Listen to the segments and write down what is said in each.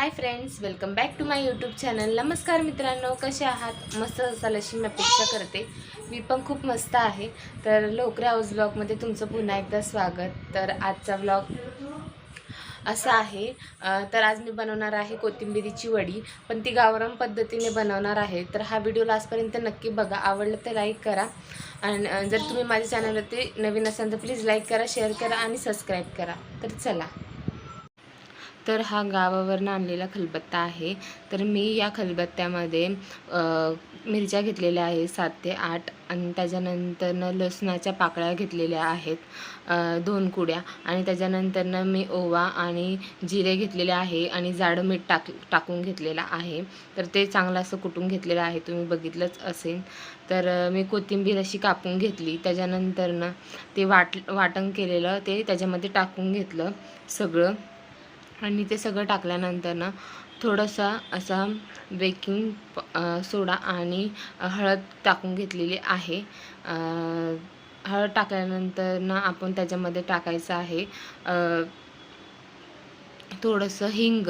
Hi friends welcome back to my YouTube channel नमस्कार मित्रांनो कसे आहात? मस्त असाल अशी मी अपेक्षा करते. मी पण खूप मस्त आहे. तर लोकरे हाऊस ब्लॉगमध्ये तुमचं पुन्हा एकदा स्वागत. तर आजचा ब्लॉग असा आहे. तर आज मी बनवणार आहे कोथिंबिरीची वडी पण ती गावरान पद्धतीने बनवणार आहे. तर हा व्हिडिओ लास्टपर्यंत नक्की बघा. आवडलं तर लाईक करा. आणि जर तुम्ही माझ्या चॅनलवरती नवीन असाल तर प्लीज लाईक करा शेअर करा आणि सबस्क्राईब करा. तर चला. तर हा गावावरनं आणलेला खलबत्ता आहे. तर मी या खलबत्त्यामध्ये मिरच्या घेतलेल्या आहे सात ते आठ आणि त्याच्यानंतरनं लसणाच्या पाकळ्या घेतलेल्या आहेत दोन कुड्या. आणि त्याच्यानंतरनं मी ओवा आणि जिरे घेतलेले आहे आणि जाडं मीठ टाक टाकून घेतलेलं आहे. तर ते चांगलं असं कुटून घेतलेलं आहे. तुम्ही बघितलंच असेल. तर मी कोथिंबीर अशी कापून घेतली. त्याच्यानंतरनं ते वाट वाटण केलेलं ते त्याच्यामध्ये टाकून घेतलं सगळं. आणि ते सगळं टाकल्यानंतर ना थोडंसं असा बेकिंग सोडा आणि हळद टाकून घेतलेली आहे. हळद टाकल्यानंतर ना आपण त्याच्यामध्ये टाकायचं आहे थोडंसं हिंग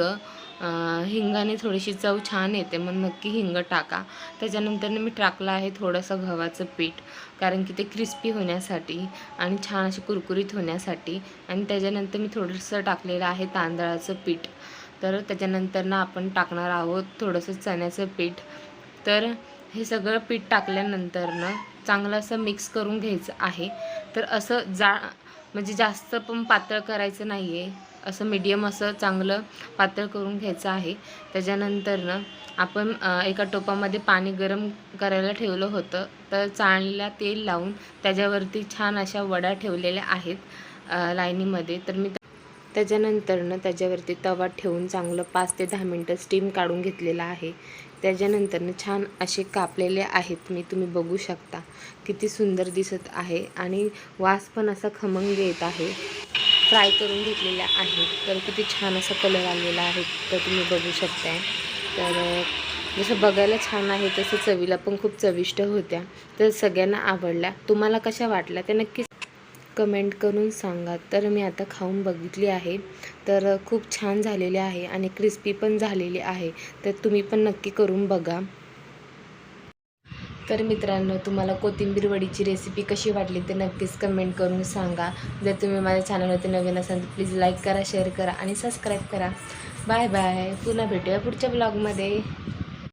हिंगाने थोडीशी चव छान येते मग नक्की हिंग टाका. त्याच्यानंतर मी टाकलं आहे थोडंसं गव्हाचं पीठ कारण की ते क्रिस्पी होण्यासाठी आणि छान असे कुरकुरीत होण्यासाठी. आणि त्याच्यानंतर मी थोडंसं टाकलेलं आहे तांदळाचं पीठ. तर त्याच्यानंतर ना आपण टाकणार आहोत थोडंसं चण्याचं पीठ. तर हे सगळं पीठ टाकल्यानंतर ना चांगलं असं मिक्स करून घ्यायचं आहे. तर असं जा म्हणजे जास्त पण पातळ करायचं नाही आहे असं मीडियम असं चांगलं पातळ करून घ्यायचं आहे. त्याच्यानंतर ना आपण एका टोपामध्ये पाणी गरम करायला ठेवलं होतं. तर चाळणीला तेल लावून त्याच्यावरती छान अशा वड्या ठेवलेल्या आहेत लाईनीमध्ये. तर मी त्याच्यानंतरनं त्याच्यावरती तवा ठेवून चांगलं पाच ते दहा मिनटं स्टीम काढून घेतलेलं आहे. त्याच्यानंतरनं छान असे कापलेले आहेत. मी तुम्ही बघू शकता. किती सुंदर दिसत आहे आणि वास पण असा खमंग येत आहे. फ्राय करून घेतलेल्या आहेत. तर किती छान असा कलर आलेला आहे तर तुम्ही बघू शकताय. तर जसं बघायला छान आहे तसं चवीला पण खूप चविष्ट होत्या. तर सगळ्यांना आवडल्या. तुम्हाला कशा वाटल्या ते नक्कीच कमेंट करून सांगा. तर मी आता खाऊन बघितली आहे. तर खूप छान झालेले आहे आणि क्रिस्पी पण झालेली आहे. तर तुम्ही पण नक्की करून बघा. तर मित्रांनो तुम्हाला कोथिंबीर वडीची रेसिपी कशी वाटली ते नक्कीच कमेंट करून सांगा. जर तुम्ही माझ्या चॅनलवरती नवीन असाल तर प्लीज लाईक करा शेअर करा आणि सबस्क्राईब करा. बाय बाय पुन्हा भेटूया पुढच्या ब्लॉगमध्ये